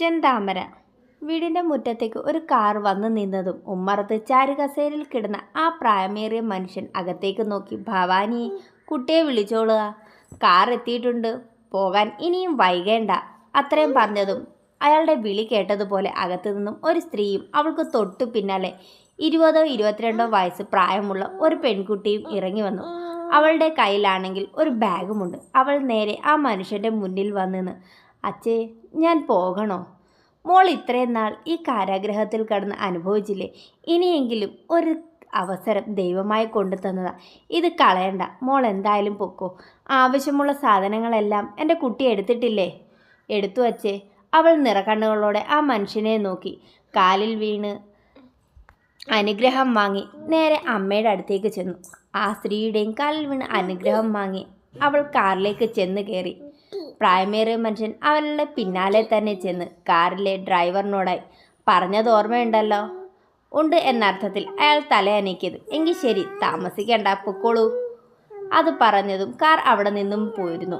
ചെന്താമര. വീടിന്റെ മുറ്റത്തേക്ക് ഒരു കാർ വന്നു നിന്നതും ഉമ്മറത്ത് ചാരുകസേരയിൽ കിടന്ന ആ പ്രായമേറിയ മനുഷ്യൻ അകത്തേക്ക് നോക്കി ഭവാനി കുട്ടിയെ വിളിച്ചോളുക കാർ എത്തിയിട്ടുണ്ട്. പോകാൻ ഇനിയും വൈകേണ്ട. അത്രയും പറഞ്ഞതും അയാളുടെ വിളി കേട്ടതുപോലെ അകത്തു നിന്നും ഒരു സ്ത്രീയും അവൾക്ക് തൊട്ടു പിന്നാലെ ഇരുപതോ ഇരുപത്തിരണ്ടോ വയസ്സ് പ്രായമുള്ള ഒരു പെൺകുട്ടിയും ഇറങ്ങി വന്നു. അവളുടെ കയ്യിലാണെങ്കിൽ ഒരു ബാഗുമുണ്ട് അവൾ നേരെ ആ മനുഷ്യന്റെ മുന്നിൽ വന്നിന്ന് അച്ഛേ ഞാൻ പോകണോ? മോൾ ഇത്രയും നാൾ ഈ കാരാഗ്രഹത്തിൽ കടന്ന് അനുഭവിച്ചില്ലേ? ഇനിയെങ്കിലും ഒരു അവസരം ദൈവമായി കൊണ്ടു തന്നതാ. ഇത് കളയണ്ട. മോൾ എന്തായാലും പൊക്കോ. ആവശ്യമുള്ള സാധനങ്ങളെല്ലാം എന്റെ കുട്ടി എടുത്തിട്ടില്ലേ? എടുത്തു വച്ചേ അവൾ നിറകണ്ണുകളോടെ ആ മനുഷ്യനെ നോക്കി. കാലിൽ വീണ് അനുഗ്രഹം വാങ്ങി നേരെ അമ്മയുടെ അടുത്തേക്ക് ചെന്നു. ആ സ്ത്രീയുടെയും കാലിൽ വീണ് അനുഗ്രഹം വാങ്ങി അവൾ കാറിലേക്ക് ചെന്ന് കയറി. പ്രായമേറിയ മനുഷ്യൻ അവളുടെ പിന്നാലെ തന്നെ ചെന്ന് കാറിലെ ഡ്രൈവറിനോടായി പറഞ്ഞത് ഓർമ്മയുണ്ടല്ലോ? ഉണ്ട് എന്നർത്ഥത്തിൽ അയാൾ തലയനക്കിയത് എങ്കിൽ ശരി താമസിക്കേണ്ട പൊക്കോളൂ. അത് പറഞ്ഞതും കാർ അവിടെ നിന്നും പോയിരുന്നു.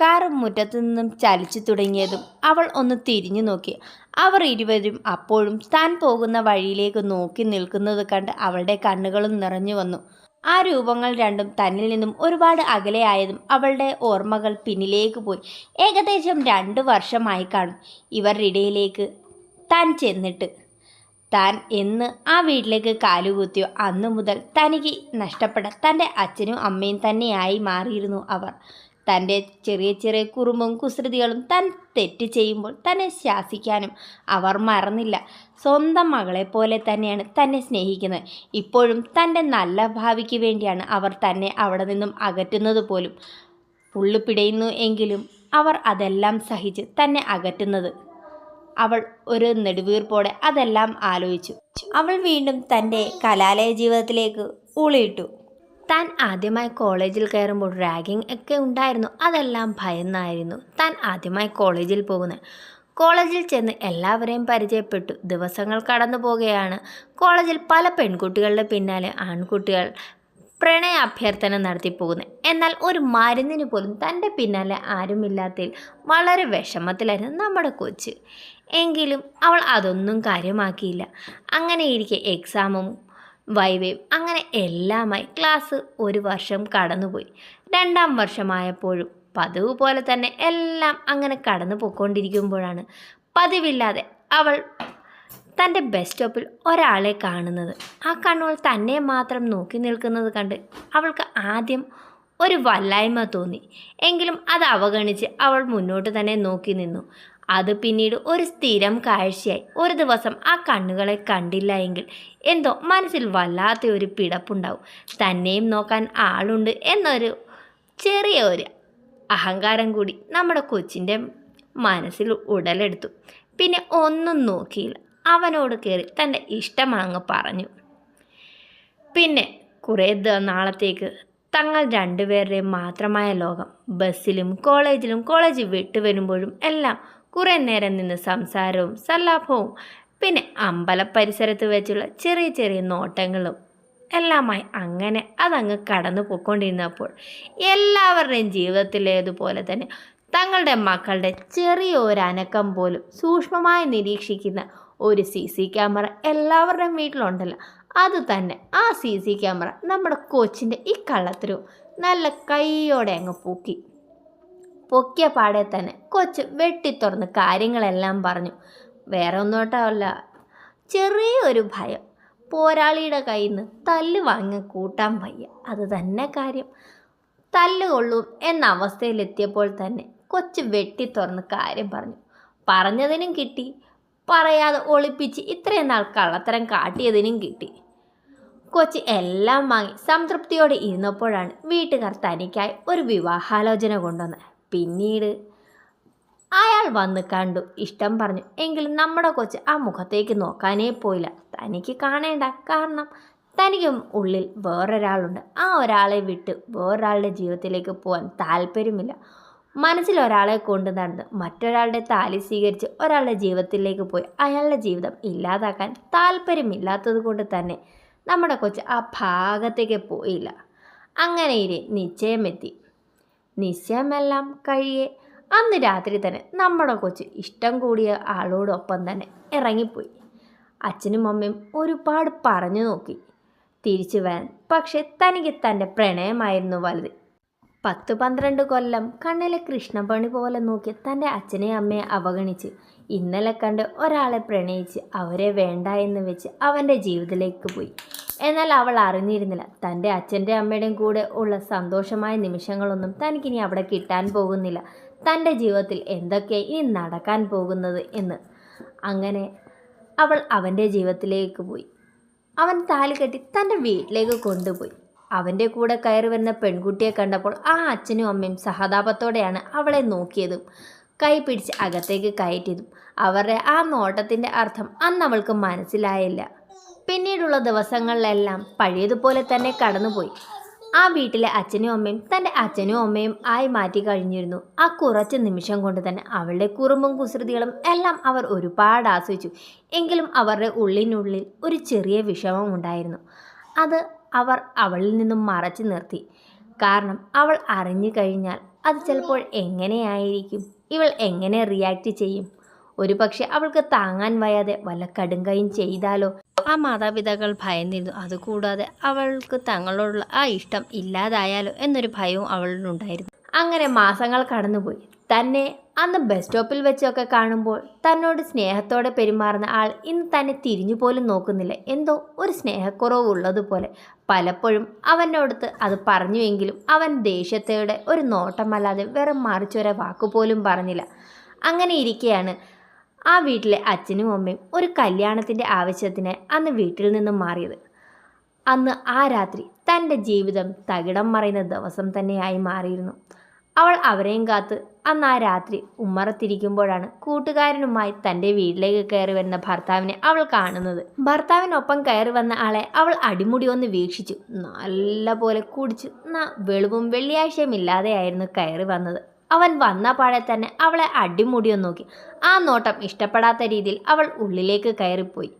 കാർ മുറ്റത്തു നിന്നും ചലിച്ചു തുടങ്ങിയതും അവൾ ഒന്ന് തിരിഞ്ഞു നോക്കി. അവർ ഇരുവരും അപ്പോഴും താൻ പോകുന്ന വഴിയിലേക്ക് നോക്കി നിൽക്കുന്നത് കണ്ട് അവളുടെ കണ്ണുകളും നിറഞ്ഞു വന്നു. ആ രൂപങ്ങൾ രണ്ടും തന്നിൽ നിന്നും ഒരുപാട് അകലെയായതും അവളുടെ ഓർമ്മകൾ പിന്നിലേക്ക് പോയി. ഏകദേശം രണ്ട് വർഷമായി കാണും. ഇവരുടെ ഇടയിലേക്ക് താൻ ചെന്നിട്ട്. താൻ എന്ന് ആ വീട്ടിലേക്ക് കാലുകുത്തിയോ അന്നു മുതൽ തനിക്ക് നഷ്ടപ്പെട്ട തന്റെ അച്ഛനും അമ്മയും തന്നെയായി മാറിയിരുന്നു അവർ. തന്റെ ചെറിയ ചെറിയ കുറുമ്പും കുസൃതികളും തൻ തെറ്റ് ചെയ്യുമ്പോൾ തന്നെ ശാസിക്കാനും അവർ മറന്നില്ല. സ്വന്തം മകളെ പോലെ തന്നെയാണ് തന്നെ സ്നേഹിക്കുന്നത്. ഇപ്പോഴും തന്റെ നല്ല ഭാവിക്ക് വേണ്ടിയാണ് അവർ തന്നെ അവിടെ നിന്നും അകറ്റുന്നത് പോലും. പുള്ളു പിടയുന്നു എങ്കിലും അവർ അതെല്ലാം സഹിച്ച് തന്നെ അകറ്റുന്നത്. അവൾ ഒരു നെടുവീർപ്പോടെ അതെല്ലാം ആലോചിച്ചു. അവൾ വീണ്ടും തന്റെ കലാലയ ജീവിതത്തിലേക്ക് ഊളിയിട്ടു. താൻ ആദ്യമായി കോളേജിൽ കയറുമ്പോൾ റാഗിംഗ് ഒക്കെ ഉണ്ടായിരുന്നു. അതെല്ലാം ഭയന്നായിരുന്നു. താൻ ആദ്യമായി കോളേജിൽ പോകുന്നത്. കോളേജിൽ ചെന്ന് എല്ലാവരെയും പരിചയപ്പെട്ടു. ദിവസങ്ങൾ കടന്നു പോകുകയാണ്. കോളേജിൽ പല പെൺകുട്ടികളുടെ പിന്നാലെ ആൺകുട്ടികൾ പ്രണയ അഭ്യർത്ഥന നടത്തി പോകുന്നത്. എന്നാൽ ഒരു മരുന്നിന് പോലും തന്റെ പിന്നാലെ ആരുമില്ലാത്തതിൽ വളരെ വിഷമത്തിലായിരുന്നു നമ്മുടെ കൊച്ച്. എങ്കിലും അവൾ അതൊന്നും കാര്യമാക്കിയില്ല. അങ്ങനെ ഇരിക്കെ എക്സാമും വൈവേയും അങ്ങനെ എല്ലാമായി ക്ലാസ് ഒരു വർഷം കടന്നുപോയി. രണ്ടാം വർഷമായപ്പോഴും പതിവ് പോലെ തന്നെ എല്ലാം അങ്ങനെ കടന്നു പോയിക്കൊണ്ടിരിക്കുമ്പോഴാണ് പതിവില്ലാതെ അവൾ തന്റെ ബസ് സ്റ്റോപ്പിൽ ഒരാളെ കാണുന്നത്. ആ കണ്ണുകൾ തന്നെ മാത്രം നോക്കി നിൽക്കുന്നത് കണ്ട് അവൾക്ക് ആദ്യം ഒരു വല്ലായ്മ തോന്നി. എങ്കിലും അത് അവഗണിച്ച് അവൾ മുന്നോട്ട് തന്നെ നോക്കി നിന്നു. അത് പിന്നീട് ഒരു സ്ഥിരം കാഴ്ചയായി. ഒരു ദിവസം ആ കണ്ണുകളെ കണ്ടില്ല എങ്കിൽ എന്തോ മനസ്സിൽ വല്ലാത്ത ഒരു പിടപ്പുണ്ടാവും. തന്നെയും നോക്കാൻ ആളുണ്ട് എന്നൊരു ചെറിയ ഒരു അഹങ്കാരം കൂടി നമ്മുടെ കൊച്ചിന്റെ മനസ്സിൽ ഉടലെടുത്തു. പിന്നെ ഒന്നും നോക്കിയില്ല. അവനോട് കയറി തന്റെ ഇഷ്ടമാങ്ങ് പറഞ്ഞു. പിന്നെ കുറേ നാളത്തേക്ക് തങ്ങൾ രണ്ടുപേരുടെയും മാത്രമായ ലോകം. ബസ്സിലും കോളേജിലും കോളേജ് വിട്ടു വരുമ്പോഴും എല്ലാം കുറേ നേരം നിന്ന് സംസാരവും സല്ലാഭവും പിന്നെ അമ്പല പരിസരത്ത് വെച്ചുള്ള ചെറിയ ചെറിയ നോട്ടങ്ങളും എല്ലാമായി അങ്ങനെ അതങ്ങ് കടന്നു പോയിക്കൊണ്ടിരുന്നപ്പോൾ എല്ലാവരുടെയും ജീവിതത്തിലേതുപോലെ തന്നെ തങ്ങളുടെ മക്കളുടെ ചെറിയ ഒരു അനക്കം പോലും സൂക്ഷ്മമായി നിരീക്ഷിക്കുന്ന ഒരു സി സി ക്യാമറ എല്ലാവരുടെയും വീട്ടിലുണ്ടല്ലോ. അത് തന്നെ ആ സി സി ക്യാമറ നമ്മുടെ കൊച്ചിന്റെ ഈ കള്ളത്തരവും നല്ല കൈയോടെ അങ്ങ് പൊക്കി. പൊക്കിയ പാടെ തന്നെ കൊച്ച് വെട്ടിത്തുറന്ന് കാര്യങ്ങളെല്ലാം പറഞ്ഞു. വേറെ ഒന്നോട്ടല്ല ചെറിയൊരു ഭയം. പോരാളിയുടെ കയ്യിൽ നിന്ന് തല്ല് വാങ്ങി കൂട്ടാൻ വയ്യ. അത് തന്നെ കാര്യം. തല്ല് കൊള്ളും എന്ന അവസ്ഥയിലെത്തിയപ്പോൾ തന്നെ കൊച്ച് വെട്ടിത്തുറന്ന് കാര്യം പറഞ്ഞു. പറഞ്ഞതിനും കിട്ടി. പറയാതെ ഒളിപ്പിച്ച് ഇത്രയും നാൾ കള്ളത്തരം കാട്ടിയതിനും കിട്ടി. കൊച്ചി എല്ലാം വാങ്ങി സംതൃപ്തിയോടെ ഇരുന്നപ്പോഴാണ് വീട്ടുകാർ തനിക്കായി ഒരു വിവാഹാലോചന കൊണ്ടുവന്നത്. പിന്നീട് അയാൾ വന്ന് കണ്ടു. ഇഷ്ടം പറഞ്ഞു. എങ്കിലും നമ്മുടെ കൊച്ച് ആ മുഖത്തേക്ക് നോക്കാനേ പോയില്ല. തനിക്ക് കാണേണ്ട കാരണം തനിക്കും ഉള്ളിൽ വേറൊരാളുണ്ട്. ആ ഒരാളെ വിട്ട് വേറൊരാളുടെ ജീവിതത്തിലേക്ക് പോകാൻ താല്പര്യമില്ല. മനസ്സിൽ ഒരാളെ കൊണ്ടു നടന്ന് മറ്റൊരാളുടെ താലി സ്വീകരിച്ച് ഒരാളുടെ ജീവിതത്തിലേക്ക് പോയി അയാളുടെ ജീവിതം ഇല്ലാതാക്കാൻ താല്പര്യമില്ലാത്തത് കൊണ്ട് തന്നെ നമ്മുടെ കൊച്ച് ആ ഭാഗത്തേക്ക് പോയില്ല. അങ്ങനെ നിശ്ചയമെത്തി. നിശ്ചയമെല്ലാം കഴിയെ. അന്ന് രാത്രി തന്നെ നമ്മുടെ കൊച്ച് ഇഷ്ടം കൂടിയ ആളോടൊപ്പം തന്നെ ഇറങ്ങിപ്പോയി. അച്ഛനും അമ്മയും ഒരുപാട് പറഞ്ഞു നോക്കി. തിരിച്ചു വരാൻ പക്ഷെ തനിക്ക് തന്റെ പ്രണയമായിരുന്നു വലുത്. പത്ത് പന്ത്രണ്ട് കൊല്ലം കണ്ണിലെ കൃഷ്ണപണി പോലെ നോക്കി തന്റെ അച്ഛനെ അമ്മയെ അവഗണിച്ച് ഇന്നലെ കണ്ട് ഒരാളെ പ്രണയിച്ച് അവരെ വേണ്ട എന്ന് വെച്ച് അവന്റെ ജീവിതത്തിലേക്ക് പോയി. എന്നാൽ അവൾ അറിഞ്ഞിരുന്നില്ല. തന്റെ അച്ഛന്റെ അമ്മയുടെയും കൂടെ ഉള്ള സന്തോഷമായ നിമിഷങ്ങളൊന്നും തനിക്കിനി അവിടെ കിട്ടാൻ പോകുന്നില്ല. തന്റെ ജീവിതത്തിൽ എന്തൊക്കെ ഇനി നടക്കാൻ പോകുന്നത് എന്ന്. അങ്ങനെ അവൾ അവന്റെ ജീവിതത്തിലേക്ക് പോയി. അവൻ താലി കെട്ടി തന്റെ വീട്ടിലേക്ക് കൊണ്ടുപോയി. അവന്റെ കൂടെ കയറി വരുന്ന പെൺകുട്ടിയെ കണ്ടപ്പോൾ ആ അച്ഛനും അമ്മയും സഹതാപത്തോടെയാണ് അവളെ നോക്കിയതും കൈ പിടിച്ച് അകത്തേക്ക് കയറ്റിയതും. അവരുടെ ആ നോട്ടത്തിന്റെ അർത്ഥം അന്ന് അവൾക്ക് മനസ്സിലായില്ല. പിന്നീടുള്ള ദിവസങ്ങളിലെല്ലാം പഴയതുപോലെ തന്നെ കടന്നുപോയി. ആ വീട്ടിലെ അച്ഛനും അമ്മയും തന്റെ അച്ഛനും അമ്മയും ആയി മാറ്റി കഴിഞ്ഞിരുന്നു. ആ കുറച്ച് നിമിഷം കൊണ്ട് തന്നെ അവളുടെ കുറുമ്പും കുസൃതികളും എല്ലാം അവർ ഒരുപാട് ആസ്വദിച്ചു. എങ്കിലും അവരുടെ ഉള്ളിനുള്ളിൽ ഒരു ചെറിയ വിഷമം ഉണ്ടായിരുന്നു. അത് അവർ അവളിൽ നിന്നും മറച്ചു നിർത്തി. കാരണം അവൾ അറിഞ്ഞു കഴിഞ്ഞാൽ അത് ചിലപ്പോൾ എങ്ങനെയായിരിക്കും? ഇവൾ എങ്ങനെ റിയാക്റ്റ് ചെയ്യും? ഒരുപക്ഷെ അവൾക്ക് താങ്ങാൻ വയ്യാതെ വല്ല കടുങ്കയും ചെയ്താലോ? ആ മാതാപിതാക്കൾ ഭയന്നിരുന്നു. അതുകൂടാതെ അവൾക്ക് തങ്ങളോടുള്ള ആ ഇഷ്ടം ഇല്ലാതായാലോ എന്നൊരു ഭയവും അവളിലുണ്ടായിരുന്നു. അങ്ങനെ മാസങ്ങൾ കടന്നുപോയി. തന്നെ അന്ന് ബസ് സ്റ്റോപ്പിൽ വെച്ചൊക്കെ കാണുമ്പോൾ തന്നോട് സ്നേഹത്തോടെ പെരുമാറുന്ന ആൾ ഇന്ന് തന്നെ തിരിഞ്ഞു പോലും നോക്കുന്നില്ല. എന്തോ ഒരു സ്നേഹക്കുറവ് ഉള്ളതുപോലെ. പലപ്പോഴും അവനോടത്ത് അത് പറഞ്ഞുവെങ്കിലും അവൻ ദേഷ്യത്തോടെ ഒരു നോട്ടമല്ലാതെ വേറെ മറിച്ചൊരു വാക്കുപോലും പറഞ്ഞില്ല. അങ്ങനെ ഇരിക്കെയാണ് ആ വീട്ടിലെ അച്ഛനും അമ്മയും ഒരു കല്യാണത്തിന്റെ ആവശ്യത്തിന് അന്ന് വീട്ടിൽ നിന്നും മാറിയത്. അന്ന് ആ രാത്രി തന്റെ ജീവിതം തകിടം മറയുന്ന ദിവസം തന്നെയായി മാറിയിരുന്നു. അവൾ അവരെയും കാത്ത് അന്ന് ആ രാത്രി ഉമ്മറത്തിരിക്കുമ്പോഴാണ് കൂട്ടുകാരനുമായി തന്റെ വീട്ടിലേക്ക് കയറി വരുന്ന ഭർത്താവിനെ അവൾ കാണുന്നത്. ഭർത്താവിനൊപ്പം കയറി വന്ന ആളെ അവൾ അടിമുടി ഒന്ന് വീക്ഷിച്ചു. നല്ല പോലെ കുടിച്ചു വെളിവും വെള്ളിയാഴ്ചയും ഇല്ലാതെയായിരുന്നു കയറി വന്നത്. അവൻ വന്ന പാടെ തന്നെ അവളെ അടിമുടിയൊന്നു നോക്കി. ആ നോട്ടം ഇഷ്ടപ്പെടാത്ത രീതിയിൽ അവൾ ഉള്ളിലേക്ക് കയറിപ്പോയി.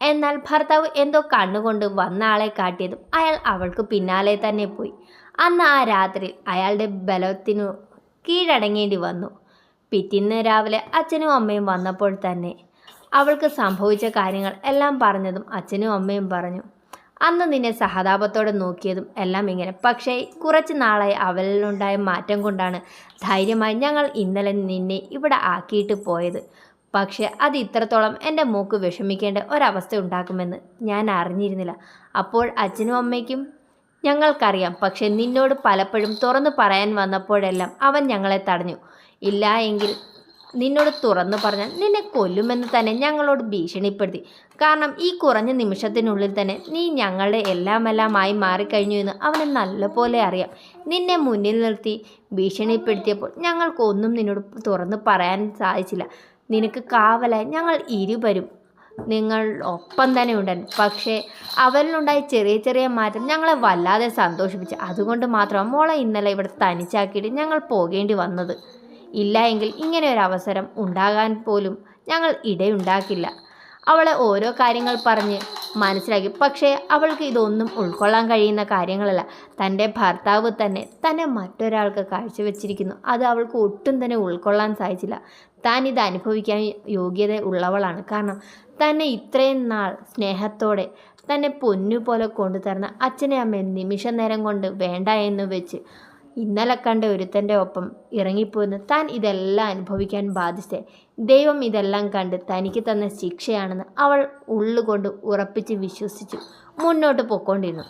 എന്നാൽ ഭർത്താവ് എന്തോ കണ്ണുകൊണ്ട് വന്ന ആളെ കാട്ടിയതും അയാൾ അവൾക്ക് പിന്നാലെ തന്നെ പോയി. അന്ന് ആ രാത്രി അയാളുടെ ബലത്തിനു കീഴടങ്ങേണ്ടി വന്നു. പിറ്റേന്ന് രാവിലെ അച്ഛനും അമ്മയും വന്നപ്പോൾ തന്നെ അവൾക്ക് സംഭവിച്ച കാര്യങ്ങൾ എല്ലാം പറഞ്ഞതും അച്ഛനും അമ്മയും പറഞ്ഞു. അന്ന് നിന്നെ സഹതാപത്തോടെ നോക്കിയതും എല്ലാം ഇങ്ങനെ. പക്ഷേ കുറച്ച് നാളായി അവളിലുണ്ടായ മാറ്റം കൊണ്ടാണ് ധൈര്യമായി ഞങ്ങൾ ഇന്നലെ നിന്നെ ഇവിടെ ആക്കിയിട്ട് പോയത്. പക്ഷേ അത് ഇത്രത്തോളം എന്റെ മൂക്ക് വിഷമിക്കേണ്ട ഒരവസ്ഥ ഉണ്ടാക്കുമെന്ന് ഞാൻ അറിഞ്ഞിരുന്നില്ല. അപ്പോൾ അച്ഛനും അമ്മയ്ക്കും ഞങ്ങൾക്കറിയാം. പക്ഷെ നിന്നോട് പലപ്പോഴും തുറന്നു പറയാൻ വന്നപ്പോഴെല്ലാം അവൻ ഞങ്ങളെ തടഞ്ഞു. ഇല്ല നിന്നോട് തുറന്നു പറഞ്ഞാൽ നിന്നെ കൊല്ലുമെന്ന് തന്നെ ഞങ്ങളോട് ഭീഷണിപ്പെടുത്തി. കാരണം ഈ കുറഞ്ഞ നിമിഷത്തിനുള്ളിൽ തന്നെ നീ ഞങ്ങളുടെ എല്ലാമെല്ലാമായി മാറിക്കഴിഞ്ഞു എന്ന് അവന് നല്ലപോലെ അറിയാം. നിന്നെ മുന്നിൽ നിർത്തി ഭീഷണിപ്പെടുത്തിയപ്പോൾ ഞങ്ങൾക്കൊന്നും നിന്നോട് തുറന്ന് പറയാൻ സാധിച്ചില്ല. നിനക്ക് കാവലായി ഞങ്ങൾ ഇരുവരും നിങ്ങൾ ഒപ്പം തന്നെ ഉണ്ടായിരുന്നു പക്ഷേ അവരിലുണ്ടായ ചെറിയ ചെറിയ മാറ്റം ഞങ്ങളെ വല്ലാതെ സന്തോഷിപ്പിച്ചു. അതുകൊണ്ട് മാത്രം മോളെ ഇന്നലെ ഇവിടെ തനിച്ചാക്കിയിട്ട് ഞങ്ങൾ പോകേണ്ടി വന്നത്. ഇല്ല എങ്കിൽ ഇങ്ങനെ ഒരു അവസരം ഉണ്ടാകാൻ പോലും ഞങ്ങൾ ഇടയുണ്ടാക്കില്ല. അവളെ ഓരോ കാര്യങ്ങൾ പറഞ്ഞ് മനസ്സിലാക്കി. പക്ഷേ അവൾക്ക് ഇതൊന്നും ഉൾക്കൊള്ളാൻ കഴിയുന്ന കാര്യങ്ങളല്ല. തന്റെ ഭർത്താവ് തന്നെ തന്നെ മറ്റൊരാൾക്ക് കാഴ്ചവെച്ചിരിക്കുന്നു. അത് അവൾക്ക് ഒട്ടും തന്നെ ഉൾക്കൊള്ളാൻ സാധിച്ചില്ല. താൻ ഇത് അനുഭവിക്കാൻ യോഗ്യത ഉള്ളവളാണ്. കാരണം തന്നെ ഇത്രയും നാൾ സ്നേഹത്തോടെ തന്നെ പൊന്നു പൊന്നുപോലെ കൊണ്ടുതരുന്ന അച്ഛനെ അമ്മയെ നിമിഷ നേരം കൊണ്ട് വേണ്ട എന്ന് വെച്ച് ഇന്നലെ കണ്ട ഒരുത്തന്റെ ഒപ്പം ഇറങ്ങിപ്പോയെന്ന് താൻ ഇതെല്ലാം അനുഭവിക്കാൻ ബാധിച്ചേ ദൈവം ഇതെല്ലാം കണ്ട് തനിക്ക് തന്ന ശിക്ഷയാണെന്ന് അവൾ ഉള്ളുകൊണ്ട് ഉറപ്പിച്ച് വിശ്വസിച്ചു. മുന്നോട്ട് പോയിക്കൊണ്ടിരുന്നു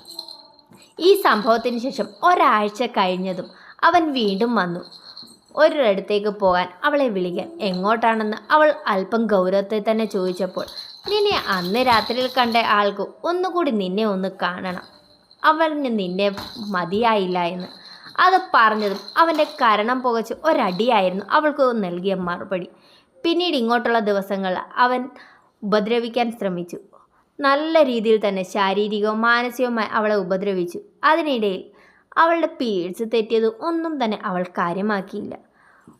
ഈ സംഭവത്തിന് ശേഷം ഒരാഴ്ച കഴിഞ്ഞതും അവൻ വീണ്ടും വന്നു. ഒരിടത്തേക്ക് പോകാൻ അവളെ വിളിക്കാൻ എങ്ങോട്ടാണെന്ന് അവൾ അല്പം ഗൗരവത്തെ തന്നെ ചോദിച്ചപ്പോൾ നിന്നെ അന്ന് രാത്രിയിൽ കണ്ട ആൾക്ക് ഒന്നുകൂടി നിന്നെ ഒന്ന് കാണണം. അവന് നിന്നെ മതിയായില്ല എന്ന് അത് പറഞ്ഞതും അവന്റെ കരണം പുകച്ച് ഒരടിയായിരുന്നു. അവൾക്ക് നൽകിയ മറുപടി. പിന്നീട് ഇങ്ങോട്ടുള്ള ദിവസങ്ങൾ അവൻ ഉപദ്രവിക്കാൻ ശ്രമിച്ചു. നല്ല രീതിയിൽ തന്നെ ശാരീരികവും മാനസികവുമായി അവളെ ഉപദ്രവിച്ചു. അതിനിടയിൽ അവളുടെ പീഡ്സ് തെറ്റിയത് ഒന്നും തന്നെ അവൾ കാര്യമാക്കിയില്ല.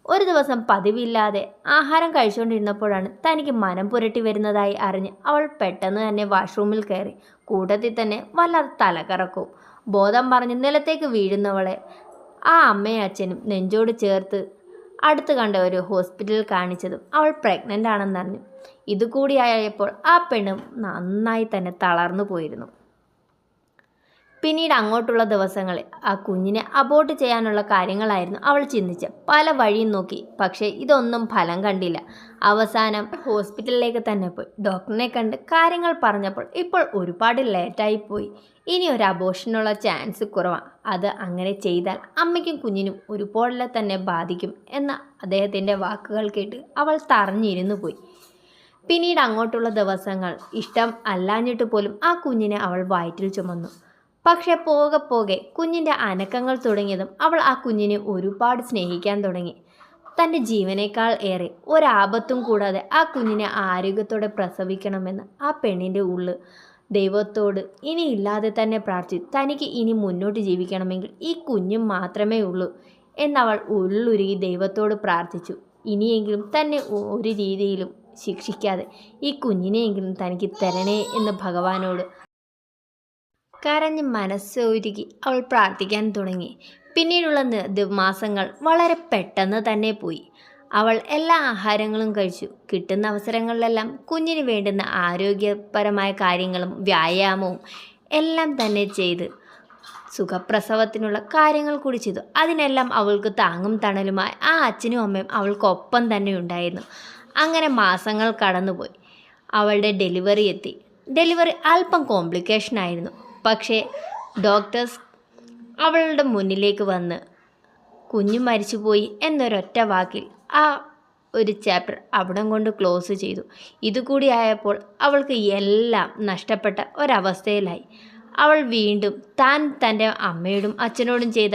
ഒരു ദിവസം പതിവില്ലാതെ ആഹാരം കഴിച്ചുകൊണ്ടിരുന്നപ്പോഴാണ് തനിക്ക് മനം പുരട്ടി വരുന്നതായി അറിഞ്ഞ് അവൾ പെട്ടെന്ന് തന്നെ വാഷ്റൂമിൽ കയറി. കൂട്ടത്തിൽ തന്നെ വല്ലാതെ തലകറക്കും. ബോധം പറഞ്ഞ് നിലത്തേക്ക് വീഴുന്നവളെ ആ അമ്മയും അച്ഛനും നെഞ്ചോട് ചേർത്ത് അടുത്ത് കണ്ട ഒരു ഹോസ്പിറ്റലിൽ കാണിച്ചതും അവൾ പ്രഗ്നന്റ് ആണെന്നറിഞ്ഞു ഇതുകൂടിയായപ്പോൾ ആ പെണ്ണും നന്നായി തന്നെ തളർന്നു പോയിരുന്നു. പിന്നീട് അങ്ങോട്ടുള്ള ദിവസങ്ങളിൽ ആ കുഞ്ഞിനെ അബോർട്ട് ചെയ്യാനുള്ള കാര്യങ്ങളായിരുന്നു അവൾ ചിന്തിച്ച് പല വഴിയും നോക്കി. പക്ഷേ ഇതൊന്നും ഫലം കണ്ടില്ല. അവസാനം ഹോസ്പിറ്റലിലേക്ക് തന്നെ പോയി. ഡോക്ടറിനെ കണ്ട് കാര്യങ്ങൾ പറഞ്ഞപ്പോൾ ഇപ്പോൾ ഒരുപാട് ലേറ്റായി പോയി. ഇനി ഒരു അബോഷനുള്ള ചാൻസ് കുറവാണ് അത് അങ്ങനെ ചെയ്താൽ അമ്മയ്ക്കും കുഞ്ഞിനും ഒരുപോലെ തന്നെ ബാധിക്കും എന്ന അദ്ദേഹത്തിന്റെ വാക്കുകൾ കേട്ട് അവൾ തറഞ്ഞിരുന്നു പോയി. പിന്നീട് അങ്ങോട്ടുള്ള ദിവസങ്ങൾ ഇഷ്ടം അല്ലാഞ്ഞിട്ട് പോലും ആ കുഞ്ഞിനെ അവൾ വയറ്റിൽ ചുമന്നു. പക്ഷെ പോകെ പോകെ കുഞ്ഞിന്റെ അനക്കങ്ങൾ തുടങ്ങിയതും അവൾ ആ കുഞ്ഞിനെ ഒരുപാട് സ്നേഹിക്കാൻ തുടങ്ങി. തന്റെ ജീവനേക്കാൾ ഏറെ ഒരാപത്തും കൂടാതെ ആ കുഞ്ഞിനെ ആരോഗ്യത്തോടെ പ്രസവിക്കണമെന്ന് ആ പെണ്ണിന്റെ ഉള്ളു ദൈവത്തോട് ഇനി ഇല്ലാതെ തന്നെ പ്രാർത്ഥിച്ചു. തനിക്ക് ഇനി മുന്നോട്ട് ജീവിക്കണമെങ്കിൽ ഈ കുഞ്ഞും മാത്രമേ ഉള്ളൂ എന്നവൾ ഉള്ളുരുകി ദൈവത്തോട് പ്രാർത്ഥിച്ചു. ഇനിയെങ്കിലും തന്നെ ഒരു രീതിയിലും ശിക്ഷിക്കാതെ ഈ കുഞ്ഞിനെയെങ്കിലും തനിക്ക് തരണേ എന്ന് ഭഗവാനോട് കരഞ്ഞ് മനസ്സ് ഒരുക്കി അവൾ പ്രാർത്ഥിക്കാൻ തുടങ്ങി. പിന്നീടുള്ള മാസങ്ങൾ വളരെ പെട്ടെന്ന് തന്നെ പോയി. അവൾ എല്ലാ ആഹാരങ്ങളും കഴിച്ചു. കിട്ടുന്ന അവസരങ്ങളിലെല്ലാം കുഞ്ഞിന് വേണ്ടുന്ന ആരോഗ്യപരമായ കാര്യങ്ങളും വ്യായാമവും എല്ലാം തന്നെ ചെയ്ത് സുഖപ്രസവത്തിനുള്ള കാര്യങ്ങൾ കൂടി ചെയ്തു. അതിനെല്ലാം അവൾക്ക് താങ്ങും തണലുമായി ആ അച്ഛനും അമ്മയും അവൾക്കൊപ്പം തന്നെ ഉണ്ടായിരുന്നു. അങ്ങനെ മാസങ്ങൾ കടന്നുപോയി. അവളുടെ ഡെലിവറി എത്തി. ഡെലിവറി അല്പം കോംപ്ലിക്കേഷൻ ആയിരുന്നു പക്ഷേ ഡോക്ടേഴ്സ് അവളുടെ മുന്നിലേക്ക് വന്ന് കുഞ്ഞു മരിച്ചുപോയി എന്നൊരൊറ്റ വാക്കിൽ ആ ഒരു ചാപ്റ്റർ അവിടം കൊണ്ട് ക്ലോസ് ചെയ്തു. ഇതുകൂടി ആയപ്പോൾ അവൾക്ക് എല്ലാം നഷ്ടപ്പെട്ട ഒരവസ്ഥയിലായി. അവൾ വീണ്ടും താൻ തന്റെ അമ്മയോടും അച്ഛനോടും ചെയ്ത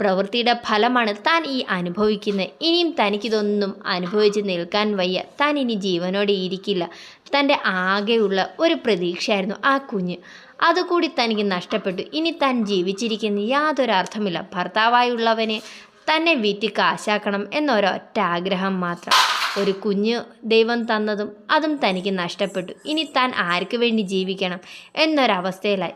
പ്രവൃത്തിയുടെ ഫലമാണ് താൻ ഈ അനുഭവിക്കുന്നത്. ഇനിയും തനിക്കിതൊന്നും അനുഭവിച്ച് നിൽക്കാൻ വയ്യ. താൻ ഇനി ജീവനോടെ ഇരിക്കില്ല. തന്റെ ആകെയുള്ള ഒരു പ്രതീക്ഷയായിരുന്നു ആ കുഞ്ഞ്. അതുകൂടി തനിക്ക് നഷ്ടപ്പെട്ടു. ഇനി താൻ ജീവിച്ചിരിക്കുന്ന യാതൊരു അർത്ഥമില്ല. ഭർത്താവായുള്ളവനെ തന്നെ വീറ്റി കാശാക്കണം എന്നൊരൊറ്റ ആഗ്രഹം മാത്രം. ഒരു കുഞ്ഞ് ദൈവം തന്നതും അതും തനിക്ക് നഷ്ടപ്പെട്ടു. ഇനി താൻ ആർക്ക് വേണ്ടി ജീവിക്കണം എന്നൊരവസ്ഥയിലായി.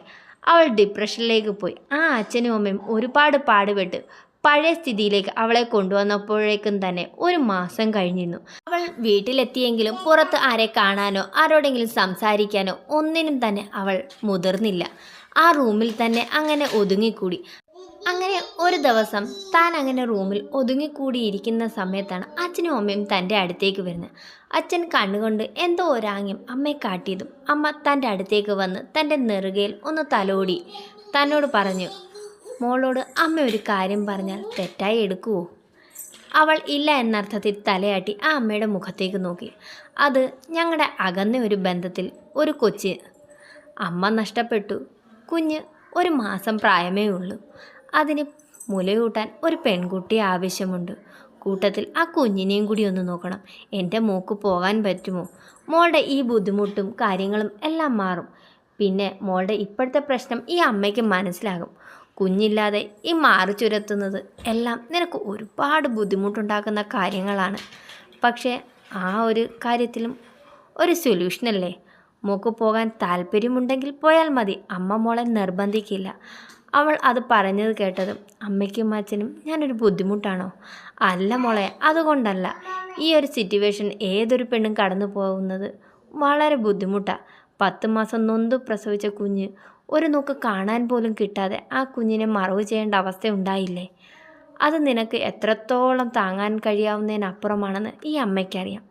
അവൾ ഡിപ്രഷനിലേക്ക് പോയി. ആ അച്ഛനും അമ്മയും ഒരുപാട് പാടുപെട്ട് പഴയ സ്ഥിതിയിലേക്ക് അവളെ കൊണ്ടുവന്നപ്പോഴേക്കും തന്നെ ഒരു മാസം കഴിഞ്ഞിരുന്നു. അവൾ വീട്ടിലെത്തിയെങ്കിലും പുറത്ത് ആരെ കാണാനോ ആരോടെങ്കിലും സംസാരിക്കാനോ ഒന്നിനും തന്നെ അവൾ മുതിർന്നില്ല. ആ റൂമിൽ തന്നെ അങ്ങനെ ഒതുങ്ങിക്കൂടി. അങ്ങനെ ഒരു ദിവസം താൻ അങ്ങനെ റൂമിൽ ഒതുങ്ങിക്കൂടിയിരിക്കുന്ന സമയത്താണ് അച്ഛനും അമ്മയും തന്റെ അടുത്തേക്ക് വരുന്നത്. അച്ഛൻ കണ്ണുകൊണ്ട് എന്തോ ഒരാംഗ്യം അമ്മയെ കാട്ടിയതും അമ്മ തന്റെ അടുത്തേക്ക് വന്ന് തന്റെ നെറുകയിൽ ഒന്ന് തലോടി തന്നോട് പറഞ്ഞു മോളോട് അമ്മ ഒരു കാര്യം പറഞ്ഞാൽ തെറ്റായി എടുക്കുവോ? അവൾ ഇല്ല എന്നർത്ഥത്തിൽ തലയാട്ടി ആ അമ്മയുടെ മുഖത്തേക്ക് നോക്കി. അത് ഞങ്ങളുടെ അകന്ന ഒരു ബന്ധത്തിൽ ഒരു കൊച്ച്. അമ്മ നഷ്ടപ്പെട്ടു. കുഞ്ഞ് ഒരു മാസം പ്രായമേ ഉള്ളൂ. അതിന് മുലയൂട്ടാൻ ഒരു പെൺകുട്ടി ആവശ്യമുണ്ട്. കൂട്ടത്തിൽ ആ കുഞ്ഞിനെയും കൂടി ഒന്ന് നോക്കണം. എന്റെ മോക്ക് പോകാൻ പറ്റുമോ? മോളുടെ ഈ ബുദ്ധിമുട്ടും കാര്യങ്ങളും എല്ലാം മാറും. പിന്നെ മോളുടെ ഇപ്പോഴത്തെ പ്രശ്നം ഈ അമ്മയ്ക്ക് മനസ്സിലാകും. കുഞ്ഞില്ലാതെ ഈ മാറി ചുരത്തുന്നത് എല്ലാം നിനക്ക് ഒരുപാട് ബുദ്ധിമുട്ടുണ്ടാക്കുന്ന കാര്യങ്ങളാണ്. പക്ഷേ ആ ഒരു കാര്യത്തിലും ഒരു സൊല്യൂഷനല്ലേ മോക്ക് പോകാൻ താല്പര്യമുണ്ടെങ്കിൽ പോയാൽ മതി. അമ്മ മോളെ നിർബന്ധിക്കില്ല. അവൾ അത് പറഞ്ഞത് കേട്ടതും അമ്മയ്ക്കും അച്ഛനും ഞാനൊരു ബുദ്ധിമുട്ടാണോ? അല്ല മോളെ അതുകൊണ്ടല്ല. ഈ ഒരു സിറ്റുവേഷൻ ഏതൊരു പെണ്ണും കടന്നു പോകുന്നത് വളരെ ബുദ്ധിമുട്ടാണ് പത്ത് മാസം നൊന്ത് പ്രസവിച്ച കുഞ്ഞ് ഒരു നോക്ക് കാണാൻ പോലും കിട്ടാതെ ആ കുഞ്ഞിനെ മറവ് ചെയ്യേണ്ട അവസ്ഥ ഉണ്ടായില്ലേ? അത് നിനക്ക് എത്രത്തോളം താങ്ങാൻ കഴിയാവുന്നതിനപ്പുറമാണെന്ന് ഈ അമ്മയ്ക്കറിയാം.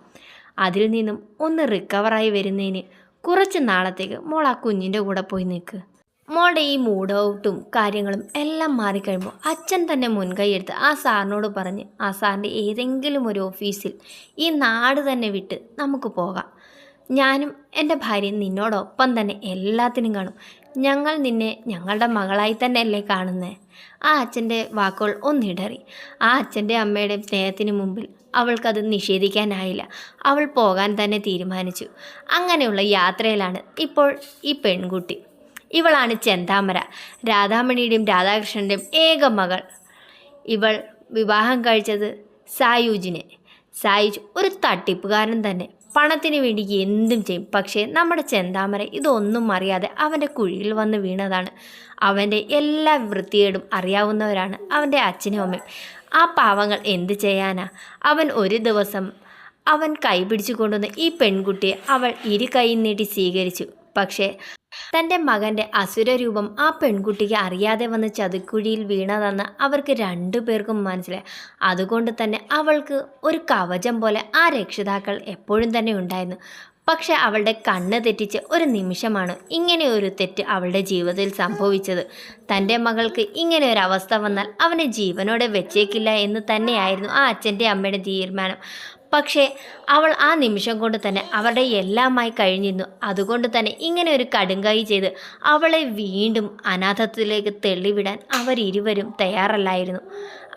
അതിൽ നിന്നും ഒന്ന് റിക്കവറായി വരുന്നതിന് കുറച്ച് നാളത്തേക്ക് മോൾ ആ കുഞ്ഞിന്റെ കൂടെ പോയി നിൽക്ക്. മോളുടെ ഈ മൂഡ് ഔട്ടും കാര്യങ്ങളും എല്ലാം മാറിക്കഴിയുമ്പോൾ അച്ഛൻ തന്നെ മുൻകൈയെടുത്ത് ആ സാറിനോട് പറഞ്ഞ് ആ സാറിന്റെ ഏതെങ്കിലും ഒരു ഓഫീസിൽ ഈ നാട് തന്നെ വിട്ട് നമുക്ക് പോകാം. ഞാനും എന്റെ ഭാര്യയും നിന്നോടൊപ്പം തന്നെ എല്ലാത്തിനും കാണും. ഞങ്ങൾ നിന്നെ ഞങ്ങളുടെ മകളായി തന്നെയല്ലേ കാണുന്നത് ആ അച്ഛന്റെ വാക്കുകൾ ഒന്നിടറി. ആ അച്ഛന്റെ അമ്മയുടെ സ്നേഹത്തിന് മുമ്പിൽ അവൾക്കത് നിഷേധിക്കാനായില്ല. അവൾ പോകാൻ തന്നെ തീരുമാനിച്ചു. അങ്ങനെയുള്ള യാത്രയിലാണ് ഇപ്പോൾ ഈ പെൺകുട്ടി. ഇവളാണ് ചെന്താമര. രാധാമണിയുടെയും രാധാകൃഷ്ണന്റെയും ഏക മകൾ. ഇവൾ വിവാഹം കഴിച്ചത് സായൂജിനെ. സായുജ് ഒരു തട്ടിപ്പുകാരൻ തന്നെ. പണത്തിന് വേണ്ടി എന്തും ചെയ്യും. പക്ഷേ നമ്മുടെ ചെന്താമര ഇതൊന്നും അറിയാതെ അവന്റെ കുഴിയിൽ വന്ന് വീണതാണ്. അവന്റെ എല്ലാ വൃത്തികേടും അറിയാവുന്നവരാണ് അവന്റെ അച്ഛനും അമ്മയും. ആ പാവങ്ങൾ എന്ത് ചെയ്യാനാ? അവൻ ഒരു ദിവസം അവൻ കൈപിടിച്ചു കൊണ്ടുവന്ന് ഈ പെൺകുട്ടിയെ അവൾ ഇരു കൈ നീട്ടി സ്വീകരിച്ചു. പക്ഷേ തന്റെ മകന്റെ അസുരരൂപം ആ പെൺകുട്ടിക്ക് അറിയാതെ വന്ന് ചതുക്കുഴിയിൽ വീണതെന്ന് അവർക്ക് രണ്ടു പേർക്കും മനസ്സിലായി. അതുകൊണ്ട് തന്നെ അവൾക്ക് ഒരു കവചം പോലെ ആ രക്ഷിതാക്കൾ എപ്പോഴും തന്നെ ഉണ്ടായിരുന്നു. പക്ഷെ അവളുടെ കണ്ണ് തെറ്റിച്ച് ഒരു നിമിഷമാണ് ഇങ്ങനെ ഒരു തെറ്റ് അവളുടെ ജീവിതത്തിൽ സംഭവിച്ചത്. തന്റെ മകൾക്ക് ഇങ്ങനെ ഒരു അവസ്ഥ വന്നാൽ അവനെ ജീവനോടെ വെച്ചേക്കില്ല എന്ന് തന്നെയായിരുന്നു ആ അച്ഛന്റെ അമ്മയുടെ തീരുമാനം. പക്ഷേ അവൾ ആ നിമിഷം കൊണ്ട് തന്നെ അവരുടെ എല്ലാമായി കഴിഞ്ഞിരുന്നു. അതുകൊണ്ട് തന്നെ ഇങ്ങനെ ഒരു കടുങ്കൈ ചെയ്ത് അവളെ വീണ്ടും അനാഥത്വത്തിലേക്ക് തെള്ളിവിടാൻ അവരിരുവരും തയ്യാറല്ലായിരുന്നു.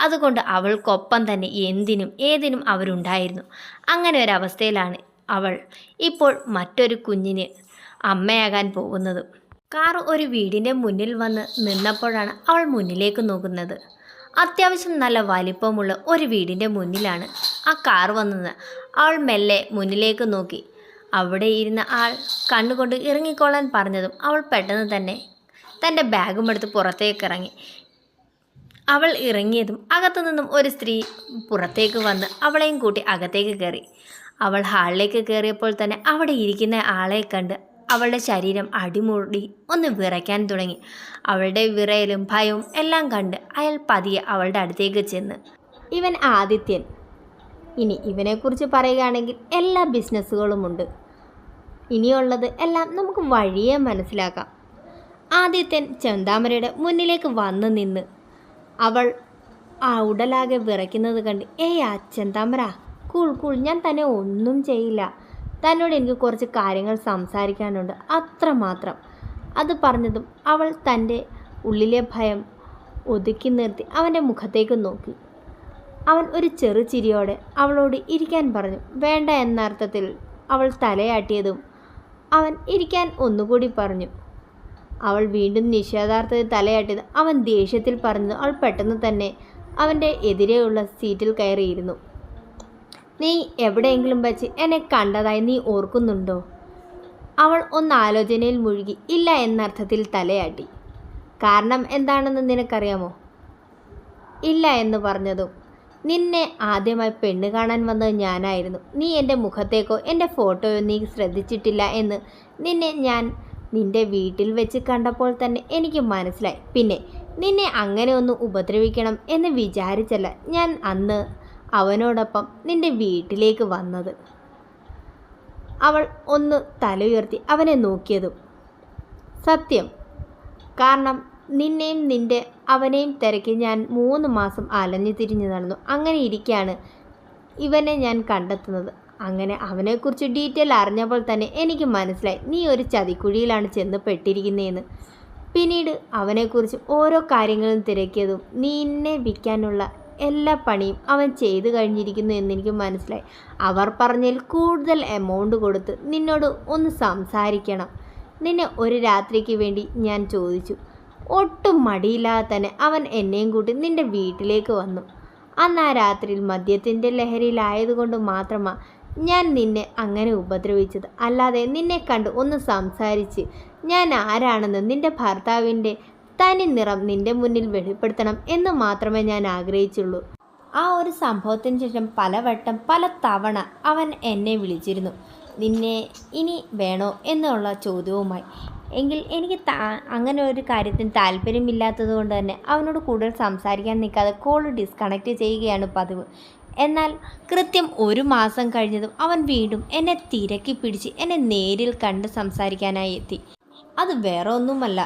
അതുകൊണ്ട് അവൾക്കൊപ്പം തന്നെ എന്തിനും ഏതിനും അവരുണ്ടായിരുന്നു. അങ്ങനെ ഒരവസ്ഥയിലാണ് അവൾ ഇപ്പോൾ മറ്റൊരു കുഞ്ഞിന് അമ്മയാകാൻ പോകുന്നത്. കാർ ഒരു വീടിന്റെ മുന്നിൽ വന്ന് നിന്നപ്പോഴാണ് അവൾ മുന്നിലേക്ക് നോക്കുന്നത്. അത്യാവശ്യം നല്ല വലിപ്പമുള്ള ഒരു വീടിന്റെ മുന്നിലാണ് ആ കാർ വന്നത്. അവൾ മെല്ലെ മുന്നിലേക്ക് നോക്കി. അവിടെ ഇരുന്ന ആൾ കണ്ണുകൊണ്ട് ഇറങ്ങിക്കൊള്ളാൻ പറഞ്ഞതും അവൾ പെട്ടെന്ന് തന്നെ തന്റെ ബാഗും എടുത്ത് പുറത്തേക്ക് ഇറങ്ങി. അവൾ ഇറങ്ങിയതും അകത്തു നിന്നും ഒരു സ്ത്രീ പുറത്തേക്ക് വന്ന് അവളെയും കൂട്ടി അകത്തേക്ക് കയറി. അവൾ ഹാളിലേക്ക് കയറിയപ്പോൾ തന്നെ അവിടെ ഇരിക്കുന്ന ആളെ കണ്ട് അവളുടെ ശരീരം അടിമുടി ഒന്ന് വിറയ്ക്കാൻ തുടങ്ങി. അവളുടെ വിറയലും ഭയവും എല്ലാം കണ്ട് അയാൾ പതിയെ അവളുടെ അടുത്തേക്ക് ചെന്ന് ഇവൻ ആദിത്യൻ. ഇനി ഇവനെക്കുറിച്ച് പറയുകയാണെങ്കിൽ എല്ലാ ബിസിനസ്സുകളുമുണ്ട്. ഇനിയുള്ളത് എല്ലാം നമുക്ക് വഴിയെ മനസ്സിലാക്കാം. ആദിത്യൻ ചെന്താമരയുടെ മുന്നിലേക്ക് വന്നു നിന്ന് അവൾ ആ ഉടലാകെ വിറയ്ക്കുന്നത് കണ്ട് ഏയ് ആ ചെന്താമര കൂൾ കൂൾ ഞാൻ തന്നെ ഒന്നും ചെയ്യില്ല. തന്നോട് എനിക്ക് കുറച്ച് കാര്യങ്ങൾ സംസാരിക്കാനുണ്ട്. അത്രമാത്രം അത് പറഞ്ഞതും അവൾ തന്റെ ഉള്ളിലെ ഭയം ഒതുക്കി നിർത്തി അവന്റെ മുഖത്തേക്ക് നോക്കി. അവൻ ഒരു ചെറു ചിരിയോടെ അവളോട് ഇരിക്കാൻ പറഞ്ഞു. വേണ്ട എന്ന അർത്ഥത്തിൽ അവൾ തലയാട്ടിയതും അവൻ ഇരിക്കാൻ ഒന്നുകൂടി പറഞ്ഞു. അവൾ വീണ്ടും നിഷേധാർത്ഥത്തിൽ തലയാട്ടിയത് അവൻ ദേഷ്യത്തിൽ പറഞ്ഞത് അവൾ പെട്ടെന്ന് തന്നെ അവന്റെ എതിരെയുള്ള സീറ്റിൽ കയറിയിരുന്നു. നീ എവിടെയെങ്കിലും വെച്ച് എന്നെ കണ്ടതായി നീ ഓർക്കുന്നുണ്ടോ? അവൾ ഒന്ന് ആലോചനയിൽ മുഴുകി ഇല്ല എന്നർത്ഥത്തിൽ തലയാട്ടി. കാരണം എന്താണെന്ന് നിനക്കറിയാമോ? ഇല്ല എന്ന് പറഞ്ഞതും നിന്നെ ആദ്യമായി പെണ്ണ് കാണാൻ വന്നത് ഞാനായിരുന്നു. നീ എന്റെ മുഖത്തേക്കോ എന്റെ ഫോട്ടോയോ നീ ശ്രദ്ധിച്ചിട്ടില്ല എന്ന് നിന്നെ ഞാൻ നിന്റെ വീട്ടിൽ വെച്ച് കണ്ടപ്പോൾ തന്നെ എനിക്ക് മനസ്സിലായി. പിന്നെ നിന്നെ അങ്ങനെ ഒന്ന് ഉപദ്രവിക്കണം എന്ന് വിചാരിച്ചല്ല ഞാൻ അന്ന് അവനോടൊപ്പം നിന്റെ വീട്ടിലേക്ക് വന്നത്. അവൾ ഒന്ന് തലയുയർത്തി അവനെ നോക്കിയതും സത്യം. കാരണം നിന്നെയും നിന്റെ അവനെയും തിരക്കി ഞാൻ മൂന്ന് മാസം അലഞ്ഞു തിരിഞ്ഞു നടന്നു. അങ്ങനെ ഇരിക്കുകയാണ് ഇവനെ ഞാൻ കണ്ടെത്തുന്നത്. അങ്ങനെ അവനെക്കുറിച്ച് ഡീറ്റെയിൽ അറിഞ്ഞപ്പോൾ തന്നെ എനിക്ക് മനസ്സിലായി. നീ ഒരു ചതിക്കുഴിയിലാണ് ചെന്ന് പെട്ടിരിക്കുന്നതെന്ന് പിന്നീട് അവനെക്കുറിച്ച് ഓരോ കാര്യങ്ങളും തിരക്കിയതും നീ എന്നെ വിൽക്കാനുള്ള എല്ലാ പണിയും അവൻ ചെയ്തു കഴിഞ്ഞിരിക്കുന്നു എന്നെനിക്ക് മനസ്സിലായി. അവർ പറഞ്ഞതിൽ കൂടുതൽ എമൗണ്ട് കൊടുത്ത് നിന്നോട് ഒന്ന് സംസാരിക്കണം. നിന്നെ ഒരു രാത്രിക്ക് വേണ്ടി ഞാൻ ചോദിച്ചു. ഒട്ടും മടിയില്ലാതെ തന്നെ അവൻ എന്നെയും കൂട്ടി നിന്റെ വീട്ടിലേക്ക് വന്നു. അന്ന് ആ രാത്രിയിൽ മദ്യത്തിന്റെ ലഹരിയിലായതുകൊണ്ട് മാത്രമാണ് ഞാൻ നിന്നെ അങ്ങനെ ഉപദ്രവിച്ചത്. അല്ലാതെ നിന്നെ കണ്ട് ഒന്ന് സംസാരിച്ച് ഞാൻ ആരാണെന്ന് നിന്റെ ഭർത്താവിന്റെ തനി നിറം നിന്റെ മുന്നിൽ വെളിപ്പെടുത്തണം എന്ന് മാത്രമേ ഞാൻ ആഗ്രഹിച്ചുള്ളൂ. ആ ഒരു സംഭവത്തിന് ശേഷം പലവട്ടം പല തവണ അവൻ എന്നെ വിളിച്ചിരുന്നു. നിന്നെ ഇനി വേണോ? എന്നുള്ള ചോദ്യവുമായി. എങ്കിൽ എനിക്ക് അങ്ങനെ ഒരു കാര്യത്തിന് താല്പര്യമില്ലാത്തത് കൊണ്ട് തന്നെ അവനോട് കൂടുതൽ സംസാരിക്കാൻ നിൽക്കാതെ കോൾ ഡിസ്കണക്റ്റ് ചെയ്യുകയാണ് പതിവ്. എന്നാൽ കൃത്യം ഒരു മാസം കഴിഞ്ഞതും അവൻ വീണ്ടും എന്നെ തിരക്കി പിടിച്ച് എന്നെ നേരിൽ കണ്ട് സംസാരിക്കാനായി എത്തി. അത് വേറെ ഒന്നുമല്ല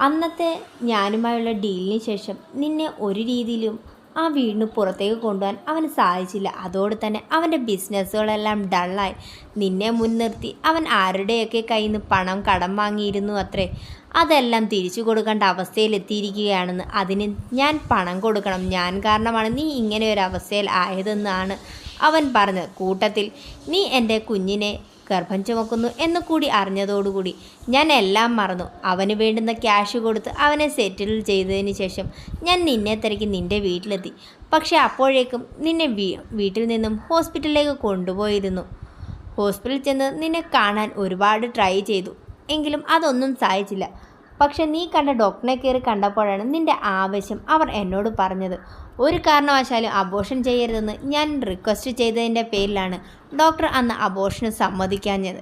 അന്നത്തെ ഞാനുമായുള്ള ഡീലിന് ശേഷം നിന്നെ ഒരു രീതിയിലും ആ വീടിന് പുറത്തേക്ക് കൊണ്ടുപോകാൻ അവന് സാധിച്ചില്ല. അതോടെ തന്നെ അവന്റെ ബിസിനസ്സുകളെല്ലാം ഡള്ളായി. നിന്നെ മുൻനിർത്തി അവൻ ആരുടെയൊക്കെ കയ്യിൽ നിന്ന് പണം കടം വാങ്ങിയിരുന്നു അത്രേ. അതെല്ലാം തിരിച്ചു കൊടുക്കേണ്ട അവസ്ഥയിലെത്തിയിരിക്കുകയാണെന്ന്. അതിന് ഞാൻ പണം കൊടുക്കണം. ഞാൻ കാരണമാണ് നീ ഇങ്ങനെ ഒരു അവസ്ഥയിൽ ആയതെന്നാണ് അവൻ പറഞ്ഞത്. കൂട്ടത്തിൽ നീ എന്റെ കുഞ്ഞിനെ ഗർഭം ചുമക്കുന്നു എന്ന് കൂടി അറിഞ്ഞതോടുകൂടി ഞാൻ എല്ലാം മറന്നു. അവന് വേണ്ടുന്ന ക്യാഷ് കൊടുത്ത് അവനെ സെറ്റിൽ ചെയ്തതിന് ശേഷം ഞാൻ നിന്നെ തിരക്കി നിന്റെ വീട്ടിലെത്തി. പക്ഷേ അപ്പോഴേക്കും നിന്നെ വീട്ടിൽ നിന്നും ഹോസ്പിറ്റലിലേക്ക് കൊണ്ടുപോയിരുന്നു. ഹോസ്പിറ്റലിൽ ചെന്ന് നിന്നെ കാണാൻ ഒരുപാട് ട്രൈ ചെയ്തു. എങ്കിലും അതൊന്നും സഹായിച്ചില്ല പക്ഷേ നീ കണ്ട ഡോക്ടറിനെ കയറി കണ്ടപ്പോഴാണ് നിന്റെ ആവശ്യം അവർ എന്നോട് പറഞ്ഞത്. ഒരു കാരണവശാലും അബോഷൻ ചെയ്യരുതെന്ന് ഞാൻ റിക്വസ്റ്റ് ചെയ്തതിന്റെ പേരിലാണ് ഡോക്ടർ അന്ന് അബോഷന് സമ്മതിക്കാഞ്ഞത്.